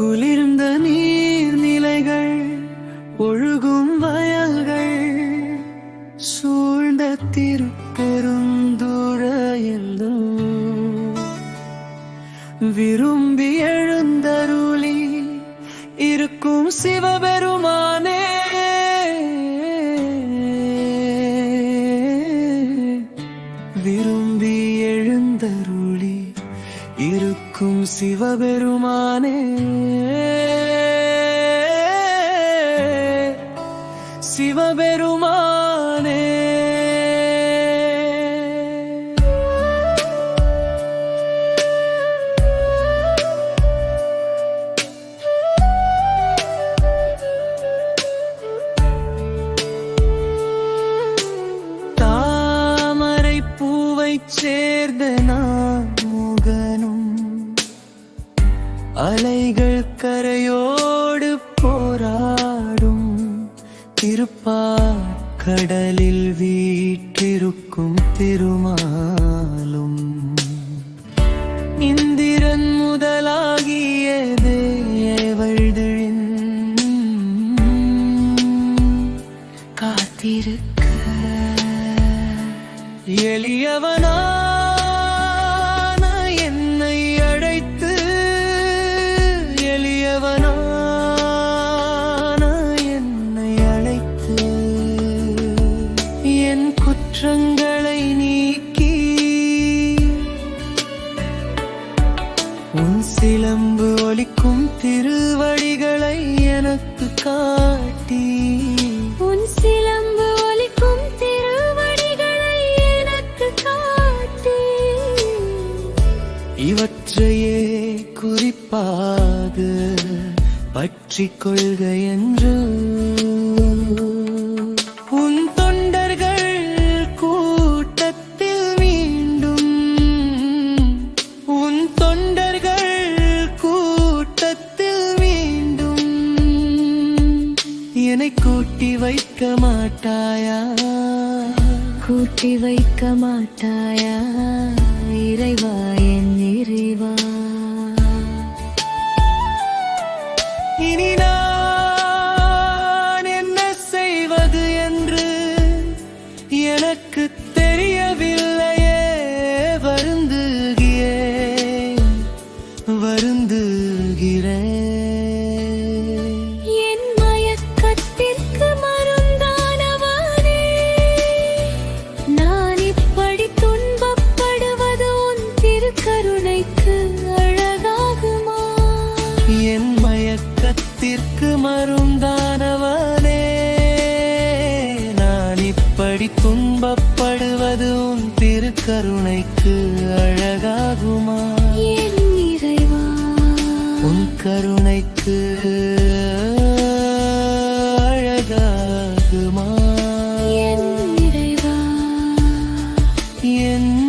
குளிர்ந்த நீர்நிலைகள் ஒழுகும் வயல்கள் சூழ்ந்த திருப்பெருந்துறையெல்லாம் விரும்பி எழுந்தருளி இருக்கும் சிவபெருமானே காக்கும் சிவபெருமானே. சிவபெருமானே. தாமரை பூவைச் சேர்ந்த நான் அலைகள் கரையோடு போராடும். திருப்பாக்கடலில் வீற்றிருக்கும் திருமாலும். இந்திரன் முதலாகிய தேவழ்திழின் காத்திருக்க. எளியவனா சிலம்பு ஒலிக்கும் திருவடிகளை எனக்கு காட்டி. உன் சிலம்பு ஒலிக்கும் திருவடிகளை எனக்கு காட்டி. இவற்றையே குறிப்பாக பற்றிக் கொள்க என்று. என்னை கூட்டி வைக்க மாட்டாயா? கூட்டி வைக்க மாட்டாயா? இறைவா எனக்கு மருந்தானவனே நான் இப்படி துன்பப்படுவது உன் திருக்கருணைக்கு அழகாகுமா? உன் கருணைக்கு அழகாகுமா? என்